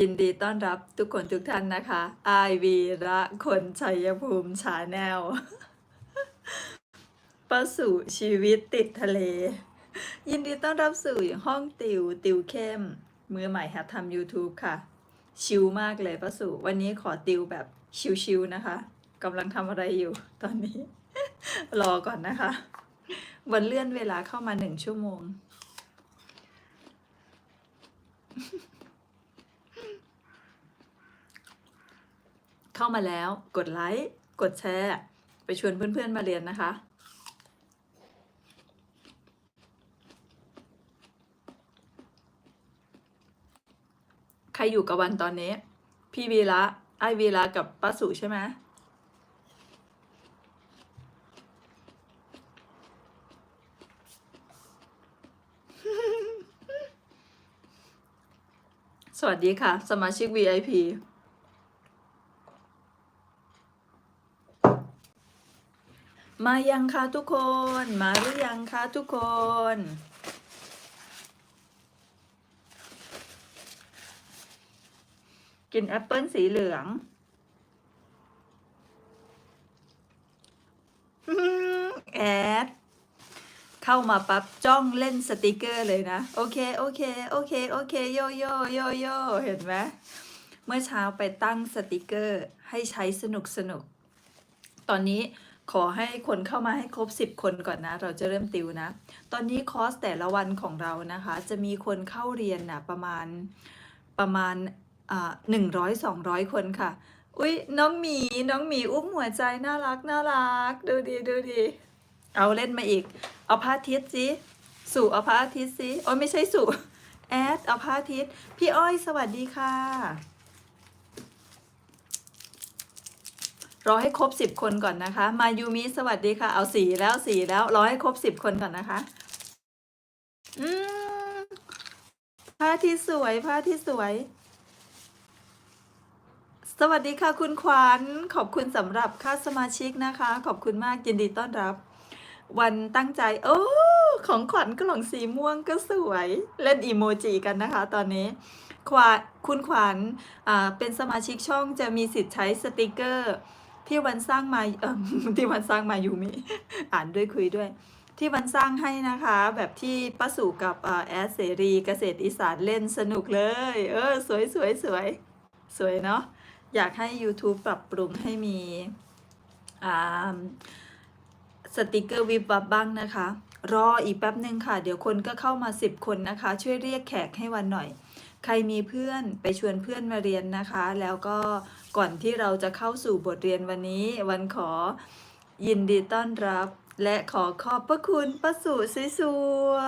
ยินดีต้อนรับทุกคนทุกท่านนะคะอวีระคนชัยภูมิชาแนลประสู่ชีวิตติดทะเล ยินดีต้อนรับสู่ห้องติวติวเข้ม มือใหม่หัดทำ YouTube ค่ะ ชิลมากเลยประสู่วันนี้ขอติวแบบชิลๆนะคะกำลังทำอะไรอยู่ตอนนี้ รอก่อนนะคะ วันเลื่อนเวลาเข้ามาหนึ่งชั่วโมง เข้ามาแล้วกดไลค์กดแชร์ ไปชวนเพื่อนๆมาเรียนนะคะ ใครอยู่กับวันตอนนี้ พี่วีระไอวีระกับป้าสุใช่ไหมสวัสดีค่ะ สมาชิก VIP มายังคะทุกคน มาหรือยังคะทุกคน กินแอปเปิลสีเหลืองแอด เข้ามาปั๊บจ้องเล่นสติกเกอร์เลยนะ โอเค โอเค โอเค โอเค โยโยโยโยเห็นไหมเมื่อเช้าไปตั้งสติกเกอร์ให้ใช้สนุกสนุก ตอนนี้ ขอให้คนเข้ามาให้ครบ 10 คนก่อนนะ เราจะเริ่มติวนะ ตอนนี้คอร์สแต่ละวันของเรานะคะ จะมีคนเข้าเรียนนะประมาณประมาณหนึ่งร้อยสองร้อยคนค่ะ อุ๊ยน้องหมีน้องหมีอุ้มหัวใจน่ารักน่ารัก ดูดีดูดี เอาเล่นมาอีก เอาพระอาทิตย์สิสู่เอาพระอาทิตย์สิโอ้ยไม่ใช่สู่แอดเอาพระอาทิตย์พี่อ้อยสวัสดีค่ะ รอให้ครบสิบคนก่อนนะคะ มายูมิสวัสดีค่ะ เอาสีแล้วสีแล้วรอให้ครบสิบคนก่อนนะคะ อืมพระอาทิตย์สวยพระอาทิตย์สวย สวัสดีค่ะคุณขวัญขอบคุณสำหรับค่าสมาชิกนะคะ ขอบคุณมากยินดีต้อนรับ วันตั้งใจ โอ้ของขวัญกล่องสีม่วงก็สวย เล่นอีโมจิกันนะคะ ตอนนี้ขวาคุณขวัญเป็นสมาชิกช่องจะมีสิทธิ์ใช้สติกเกอร์ ที่วันสร้างมาเออที่วันสร้างมายูมิอ่านด้วยคุยด้วย ที่วันสร้างให้นะคะ แบบที่ป้าสู่กับแอดเสรีเกษตรอีสานเล่นสนุกเลย เออ สวยสวยสวยสวยเนาะอยากให้ YouTube ปรับปรุงให้มีอ่าสติกเกอร์วิบวับบ้างนะคะ รออีกแป๊บหนึ่งค่ะ เดี๋ยวคนก็เข้ามา 10 คนนะคะ ช่วยเรียกแขกให้วันหน่อย ใครมีเพื่อนไปชวนเพื่อนมาเรียนนะคะ แล้วก็ก่อนที่เราจะเข้าสู่บทเรียนวันนี้ วันขอยินดีต้อนรับ และขอขอบพระคุณประสูสวย